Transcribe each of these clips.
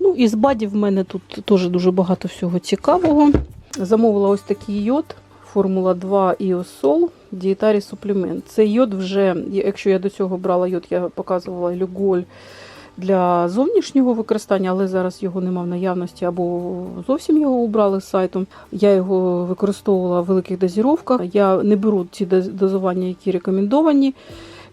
Ну і з бадів в мене тут теж дуже багато всього цікавого. Замовила ось такий йод. Формула 2 Іосол Дієтарі суплемент. Цей йод вже, якщо я до цього брала йод, я показувала люголь для зовнішнього використання, але зараз його нема в наявності або зовсім його убрали з сайту. Я його використовувала в великих дозіровках. Я не беру доз- дозування, які рекомендовані.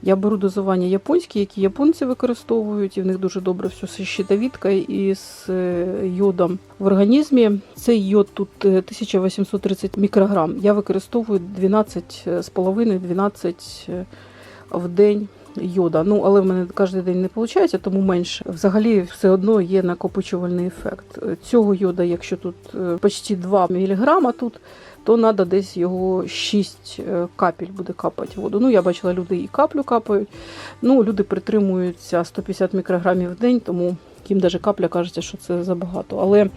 Я беру дозування японські, які японці використовують, і в них дуже добре все щитовідка і з е, йодом в організмі. Цей йод тут е, 1830 мікрограм. Я використовую 12,5-12 е, в день. Йода. Ну, але в мене кожен день не виходить, тому менше. Взагалі, все одно є накопичувальний ефект. Е, Цього йода, якщо тут е, почти 2 мг тут, то треба десь його 6 е, капель буде капати воду. Ну, я бачила, люди і каплю капають. Ну, люди притримуються 150 мікрограмів в день, тому їм навіть капля кажеться, що це забагато. Але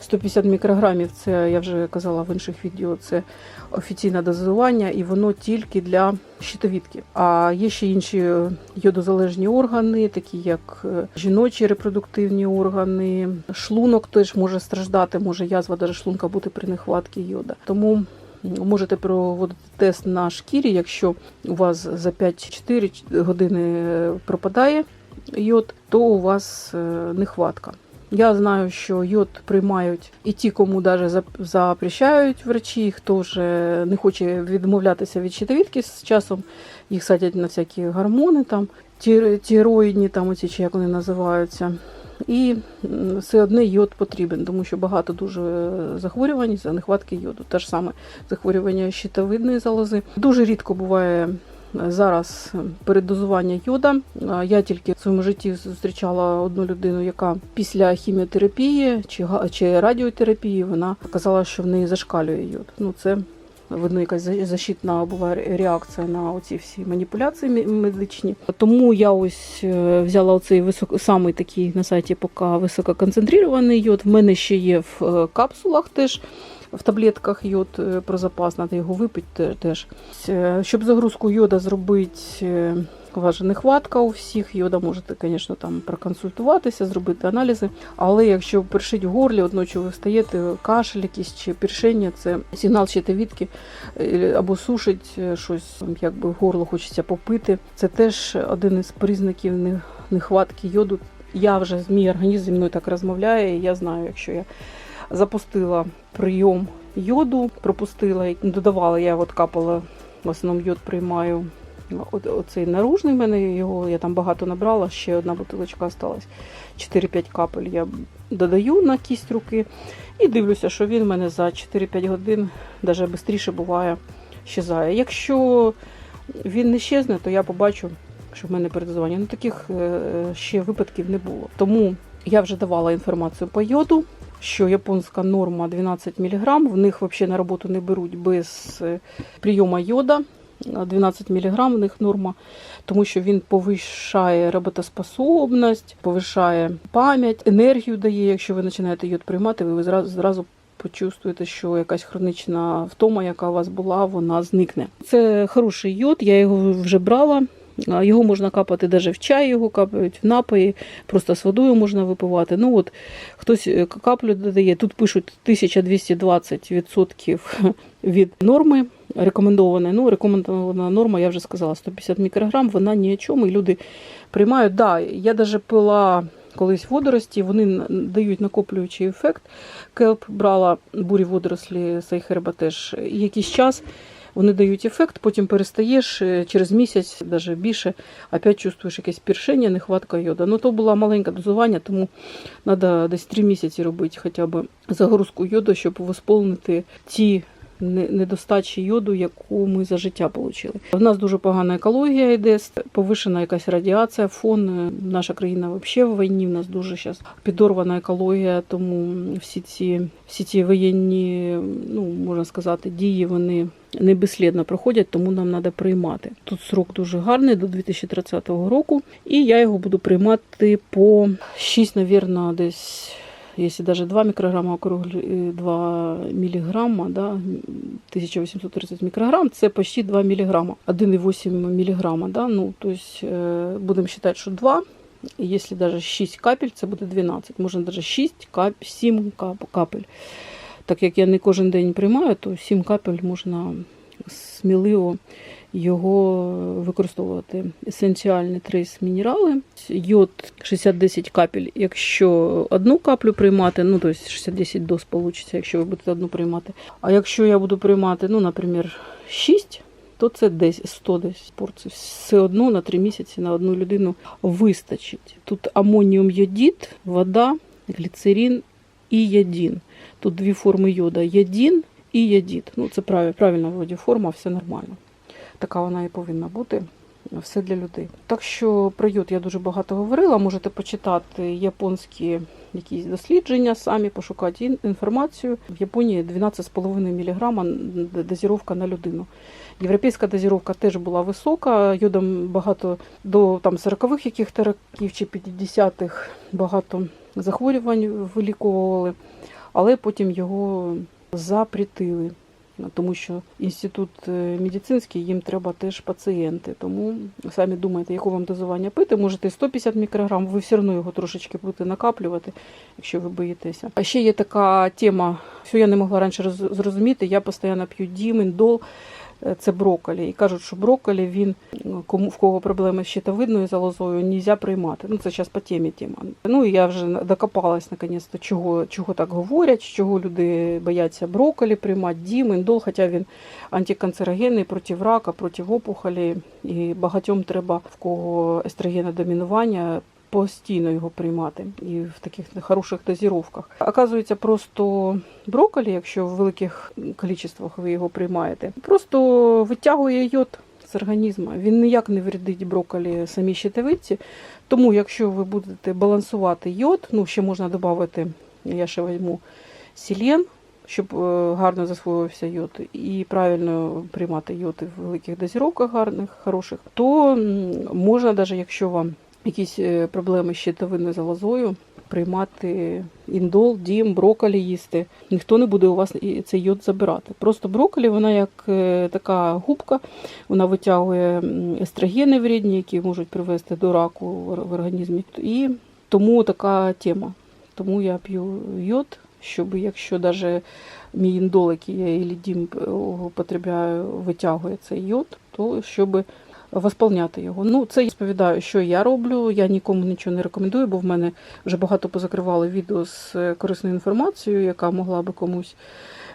150 мікрограмів, це я вже казала в інших відео, це офіційне дозування, і воно тільки для щитовідки. А є ще інші йодозалежні органи, такі як е, жіночі репродуктивні органи, шлунок теж може страждати, може язва даже шлунка бути при нехватці йода. Тому можете проводити тест на шкірі, якщо у вас за 5-4 години е, пропадає йод, то у вас е, нехватка. Я знаю, що йод приймають і ті, кому навіть запрещають врачі, хто вже не хоче відмовлятися від щитовідки з часом, їх садять на всякі гормони, там, ті- тіроїдні, там, оці, чи як вони називаються. І все одне йод потрібен, тому що багато дуже е, захворювань за нехватки йоду. Те ж саме захворювання щитовидної залози. Дуже рідко буває зараз передозування йода. Я тільки в своєму житті зустрічала одну людину, яка після хіміотерапії чи, чи радіотерапії вона казала, що в неї зашкалює йод. Ну це видно, якась защитна буває реакція на оці всі маніпуляції медичні. Тому я ось е, взяла оцей високо самий такий на сайті ПК висококонцентрований йод. В мене ще є в е, капсулах теж. В таблетках йод е, про запас, треба його випити теж. Е, Щоб загрузку йода зробити, е, у же нехватка у всіх, йода можете, звісно, там проконсультуватися, зробити аналізи. Але якщо першить в горлі, от ночі ви встаєте, кашель якийсь чи першення, це сигнал щитовідки е, або сушить е, щось, якби горло хочеться попити. Це теж один із признаків нехватки йоду. Я вже мій організм зі мною так розмовляє, і я знаю, якщо я запустила прийом йоду, пропустила, додавала, я от капала, в основному йод приймаю. Оцей наружний в мене його я там багато набрала, ще одна бутилочка осталась. 4-5 капель я додаю на кість руки і дивлюся, що він в мене за 4-5 годин, навіть швидше буває, щезає. Якщо він не щезне, то я побачу, що в мене передозування. Ну таких е, ще випадків не було. Тому я вже давала інформацію по йоду, що японська норма 12 мг, в них взагалі на роботу не беруть без е, прийому йода. 12 мг в них норма, тому що він повищає роботоспособність, повищає пам'ять, енергію дає. Якщо ви починаєте йод приймати, ви зразу, зразу почувствуєте, що якась хронічна втома, яка у вас була, вона зникне. Це хороший йод, я його вже брала. Його можна капати навіть в чай, його капають в напої, просто з водою можна випивати. Ну от хтось е, каплю додає. Тут пишуть 1220% від норми рекомендоване. Ну, рекомендована норма, я вже сказала, 150 мікрограм, вона ні о чому, і люди приймають. Да, я навіть пила колись водорості, вони дають накоплюючий ефект. Келп брала бурі водорослі Сайхерба теж якийсь час. Вони дають ефект, потім перестаєш е, через місяць, навіть більше, опять чувствуєш якесь піршення, нехватка йода. Ну то була маленьке дозування, тому треба десь 3 місяці робити хоча б загрузку йоду, щоб восполнити ті недостачі йоду, яку ми за життя отримали. У нас дуже погана екологія йде, повишена якась радіація, фон. Е, Наша країна взагалі в війні. В нас дуже зараз підорвана екологія, тому всі ці, всі ці воєнні, ну можна сказати, дії вони не безслідно проходять, тому нам треба приймати. Тут срок дуже гарний до 2030 року, і я його буду приймати по 6, мабуть, десь. Якщо навіть 2 мікрограма округлі 2 міліграма, да, 1830 мікрограм, це почти 2 міліграма, 1,8 міліграма. Да, ну, тобто, е, будемо вважати, що 2 І Якщо навіть 6 капель, це буде 12. Можна навіть 6, кап, 7 кап, капель. Так як я не кожен день приймаю, то 7 капель можна сміливо його використовувати. Есенціальні трейс мінерали, йод 60-10 капель. Якщо одну каплю приймати, ну тобто 60-10 доз вийде, якщо ви будете одну приймати. А якщо я буду приймати, ну, наприклад, 6, то це десь 100 десь порцій. Все одно на 3 місяці на одну людину вистачить. Тут амоніум йодід, вода, гліцерин і ядін. Тут дві форми йода: ядін і ядід. Ну, це прав- правильна вроді форма, все нормально. Така вона і повинна бути. Все для людей. Так що про йод я дуже багато говорила. Можете почитати японські якісь дослідження, самі пошукати інформацію. В Японії 12,5 мг дозіровка на людину. Європейська дозіровка теж була висока. Йодом багато до там 40-х яких років чи 50-х багато захворювань вилікували, але потім його запретили. Тому що інститут е, медицинський їм треба теж пацієнти. Тому самі думаєте, яку вам дозування пити. Можете 150 мікрограм, ви все одно його трошечки будете накаплювати, якщо ви боїтеся. А ще є така тема, що я не могла раніше роз- зрозуміти. Я постійно п'ю дім, індол. Е, Це брокколі. І кажуть, що брокколі він кому в кого проблеми з щитовидною залозою, не можна приймати. Ну це зараз по темі тема. Ну і я вже докопалась наконець чого, чого так говорять, чого люди бояться брокколі приймати, дім, індол, хоча він антиканцерогенний проти рака, проти опухолі. І багатьом треба в кого естрогенодомінування постійно його приймати і в таких хороших дозіровках. Оказується, просто брокколі, якщо в великих кількостях ви його приймаєте, просто витягує йод з організму. Він ніяк не вредить брокколі самій щитовидці. Тому, якщо ви будете балансувати йод, ну ще можна додати, я ще візьму селен, щоб е, гарно засвоювався йод, і правильно приймати йод в великих дозіровках гарних, хороших, то можна, навіть якщо вам якісь е, проблеми з щитовидною залозою, приймати індол, дім, брокколі їсти. Ніхто не буде у вас цей йод забирати. Просто брокколі, вона як е, така губка, вона витягує естрогени вредні, які можуть привести до раку в організмі. І тому така тема. Тому я п'ю йод, щоб якщо навіть мій індол, який я і дім потребляю, витягує цей йод, то щоб восполняти його. Ну, це я розповідаю, що я роблю. Я нікому нічого не рекомендую, бо в мене вже багато позакривали відео з е, корисною інформацією, яка могла би комусь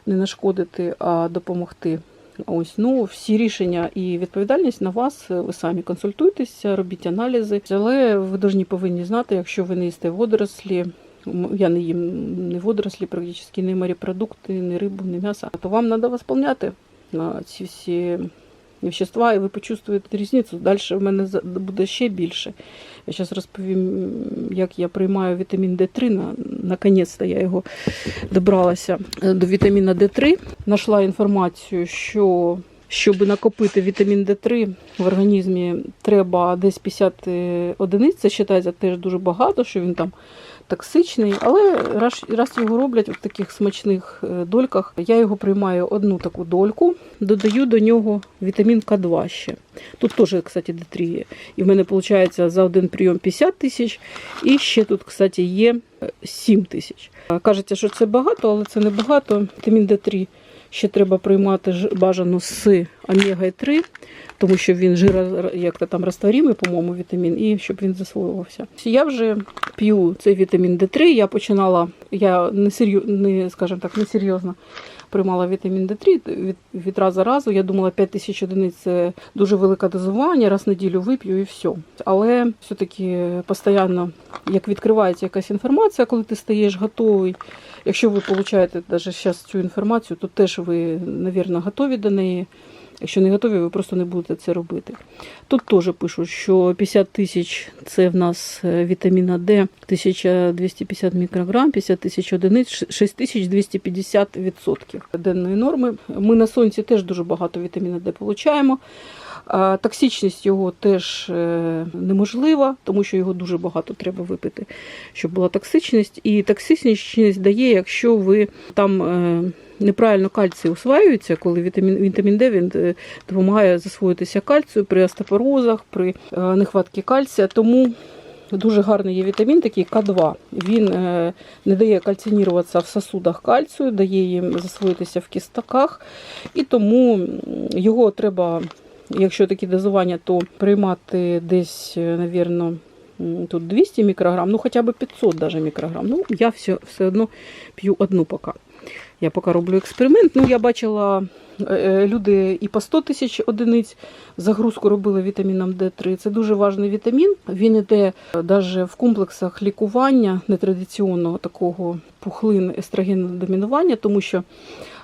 не нашкодити, а допомогти. Ось ну всі рішення і відповідальність на вас. Ви самі консультуйтеся, робіть аналізи. Але ви повинні повинні знати, якщо ви не їсте водорослі. Я не їм не водорослі, практично не морепродукти, не рибу, не м'ясо. То вам треба восполняти на ці всі вещества, і ви почувствуєте різницю. Далі в мене буде ще більше. Я зараз розповім, як я приймаю вітамін Д3. На, наконець-то я його добралася е, до вітаміна Д3. Знайшла інформацію, що щоб накопити вітамін Д3 в організмі, треба десь 50 одиниць. Це вважається теж дуже багато, що він там токсичний. Але раз, його роблять в таких смачних е, дольках, я його приймаю одну таку дольку, додаю до нього вітамін К2 ще. Тут теж, кстати, Д3 є. І в мене виходить за один прийом 50 тисяч. І ще тут, кстати, є е, 7 тисяч. Е, Кажеться, що це багато, але це не багато. Вітамін Д3 ще треба приймати бажано з омега-3, тому що він жиро, як то там розтворимий, по-моєму, вітамін, і щоб він засвоювався. Я вже п'ю цей вітамін Д3. Я починала, я не серйозно, не, скажімо так, не серйозно приймала вітамін Д3 від, від разу разу. Я думала, 5 тисяч одиниць це дуже велике дозування, раз в неділю вип'ю і все. Але все-таки постійно, як відкривається якась інформація, коли ти стаєш готовий. Якщо ви получаєте навіть зараз цю інформацію, то теж ви, мабуть, готові до неї. Якщо не готові, ви просто не будете це робити. Тут теж пишуть, що 50 тисяч це в нас е, вітаміна Д, 1250 мікрограм, 50 тисяч одиниць, 6250 відсотків денної норми. Ми на сонці теж дуже багато вітаміна Д получаємо. Токсичність його теж е, неможлива, тому що його дуже багато треба випити, щоб була токсичність. І токсичність дає, якщо ви там е, неправильно кальцій усваюється, коли вітамін, вітамін Д він е, допомагає засвоїтися кальцію при остеопорозах, при е, нехватці кальція. Тому Дуже гарний є вітамін, такий К2. Він е, не дає кальциніруватися в сосудах кальцію, дає їм засвоїтися в кістаках. І тому його треба, якщо такі дозування, то приймати десь, навірно, тут 200 мікрограм, ну хоча б 500 даже мікрограм. Ну, я все, все одно п'ю одну поки. Я поки роблю експеримент. Ну, я бачила, е, е, люди і по 100 тисяч одиниць загрузку робили вітаміном Д3. Це дуже важний вітамін. Він іде навіть в комплексах лікування нетрадиційного такого пухлин естрогенного домінування, тому що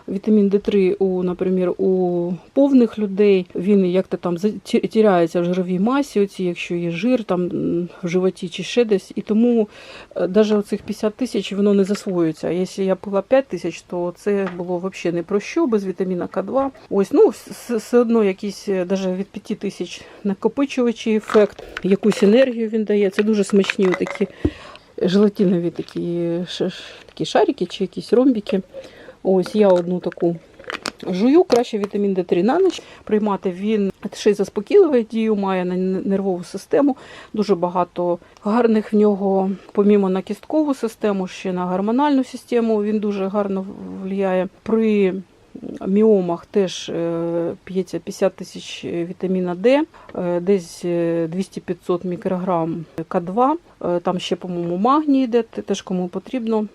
вітамін Д3 у, наприклад, у повних людей він як-то там заті- тіряється в жировій масі, оці, якщо є жир там в животі чи ще десь. І тому навіть оцих 50 тисяч воно не засвоюється. Якщо я пила 5 тисяч, то це було взагалі не про що, без вітаміна К2. Ось, ну, все одно якийсь навіть від 5 тисяч накопичувачий ефект, якусь енергію він дає. Це дуже смачні такі желатинові такі, такі шарики чи якісь ромбики. Ось я одну таку жую. Краще вітамін Д3 на ніч приймати. Він ще й заспокійливий дію має на нервову систему. Дуже багато гарних в нього, помімо на кісткову систему, ще на гормональну систему. Він дуже гарно впливає. При міомах теж е, п'ється 50 тисяч вітаміна Д, е, десь е, 200-500 мікрограм К2. Е, Там ще, по-моєму, магній йде, теж кому потрібно.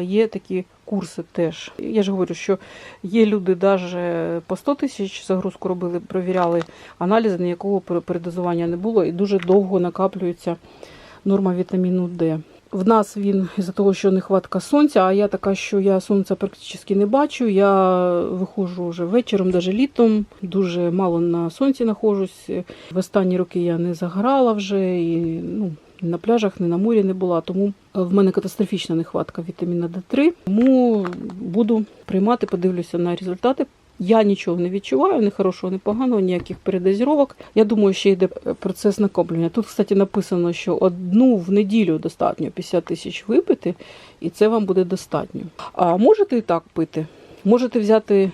Є такі курси теж. Я ж говорю, що є люди навіть по 100 тисяч загрузку робили, провіряли аналізи, ніякого пер- передозування не було, і дуже довго накаплюється норма вітаміну Д. В нас він із-за того, що нехватка сонця, а я така, що я сонця практично не бачу. Я виходжу вже вечором, навіть літом, дуже мало на сонці знаходжусь. В останні роки я не загорала вже і ну, ні на пляжах, ні на морі не була. Тому в мене катастрофічна нехватка вітаміна Д3. Тому буду приймати, подивлюся на результати. Я нічого не відчуваю, ні хорошого, ні поганого, ніяких передозіровок. Я думаю, ще йде процес накоплення. Тут, кстати, написано, що одну в неділю достатньо 50 тисяч випити, і це вам буде достатньо. А можете і так пити. Можете взяти, е,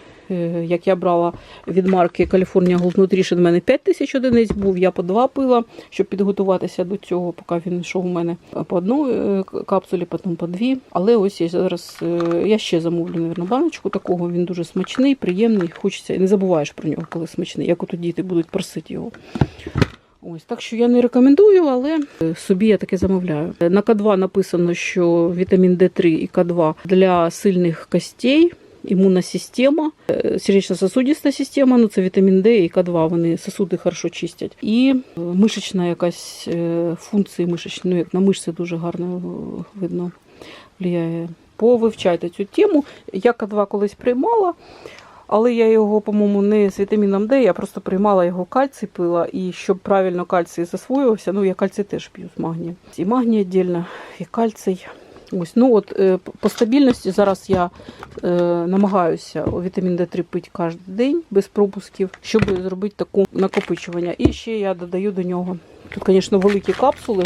як я брала від марки California Gold Nutrition, в мене 5 тисяч одиниць був, я по два пила, щоб підготуватися до цього, поки він йшов у мене по одній е, капсулі, потім по дві. Але ось я зараз е, я ще замовлю, мабуть, баночку такого. Він дуже смачний, приємний. Хочеться і не забуваєш про нього, коли смачний, як от діти будуть просити його. Ось так що я не рекомендую, але е, собі я таке замовляю. На К2 написано, що вітамін Д3 і К2 для сильних костей. Імунна система, е, сердечно-сосудиста система, ну це вітамін Д і К2, вони сосуди хорошо чистять. І е, мишечна якась е, функція мишечні, ну як на мишці дуже гарно видно впливає. Повивчайте цю тему. Я К2 колись приймала, але я його, по-моєму, не з вітаміном Д, я просто приймала його кальцій пила, і щоб правильно кальцій засвоювався, ну я кальцій теж п'ю з магнієм. І магній віддільно, і кальцій. Ось, ну от е, по стабільності зараз я е, намагаюся вітамін Д3 пити кожен день без пропусків, щоб зробити таке накопичування. І ще я додаю до нього. Тут, звісно, великі капсули.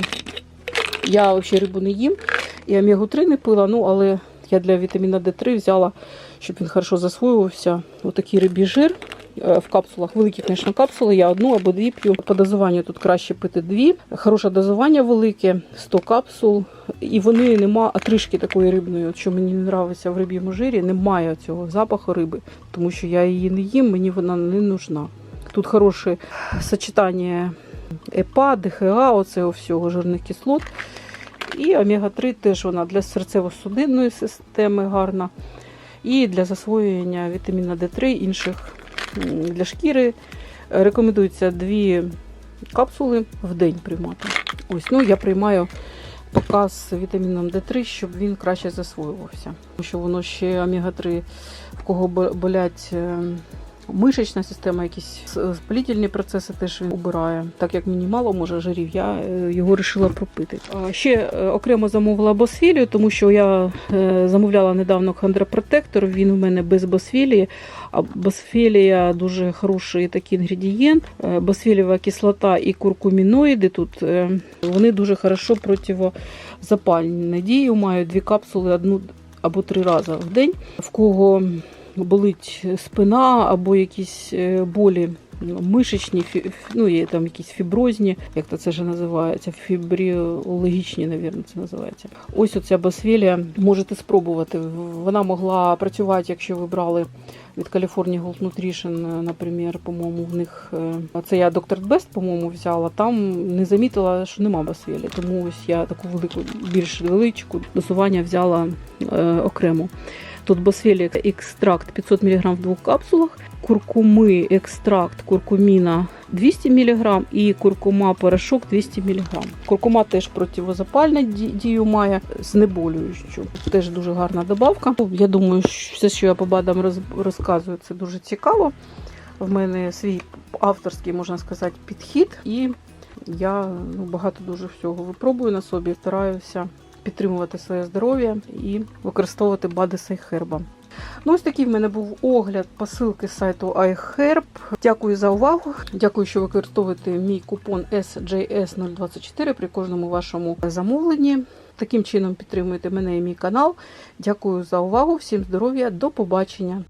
Я взагалі рибу не їм і омегу 3 не пила, ну але я для вітаміна Д3 взяла, щоб він хорошо засвоювався. Отакий рибій жир е, в капсулах. Великі, звісно, капсули. Я одну або дві п'ю. По дозуванню тут краще пити дві. Хороше дозування велике, 100 капсул. І вони нема отрижки такої рибної, от що мені не подобається в риб'єму жирі, немає цього запаху риби, тому що я її не їм, мені вона не нужна. Тут хороше сочетання ЕПА, ДХА, оцього всього жирних кислот. І омега-3 теж вона для серцево-судинної системи гарна. І для засвоєння вітаміна Д3 інших для шкіри. Рекомендується дві капсули в день приймати. Ось, ну я приймаю поки з вітаміном Д3, щоб він краще засвоювався. Тому що воно ще омега-3, в кого бо- болять е, мишечна система, якісь с- спалітельні процеси теж він убирає. Так як мені мало може жирів, я е, його вирішила пропити. Ще е, окремо замовила босфілію, тому що я е, замовляла недавно хондропротектор, він у мене без босфілії. А босфілія дуже хороший такий інгредієнт. Е, Босфілієва кислота і куркуміноїди тут е, вони дуже хорошо противозапальні дію мають дві капсули одну або три рази в день. В кого болить спина або якісь е, болі ну, мишечні, ну є там якісь фіброзні, як то це вже називається, фібріологічні, навірно, це називається. Ось оця басвелія можете спробувати. Вона могла працювати, якщо ви брали від California Gold Nutrition, наприклад, по-моєму, в них е, це я доктор Best, по-моєму, взяла. Там не замітила, що нема басвелі. Тому ось я таку велику, більш величку дозування взяла е, окремо. Тут басвелі екстракт 500 мг в двох капсулах, куркуми екстракт куркуміна 200 мг і куркума порошок 200 мг. Куркума теж противозапальну дію має, знеболюючу. Теж дуже гарна добавка. Я думаю, що все, що я по БАДам розказую, це дуже цікаво. В мене свій авторський, можна сказати, підхід, і я ну, багато дуже всього випробую на собі, стараюся підтримувати своє здоров'я і використовувати БАДи Сайхерба. Ну, ось такий в мене був огляд посилки з сайту iHerb. Дякую за увагу. Дякую, що використовуєте мій купон SJS024 при кожному вашому замовленні. Таким чином підтримуєте мене і мій канал. Дякую за увагу. Всім здоров'я, до побачення.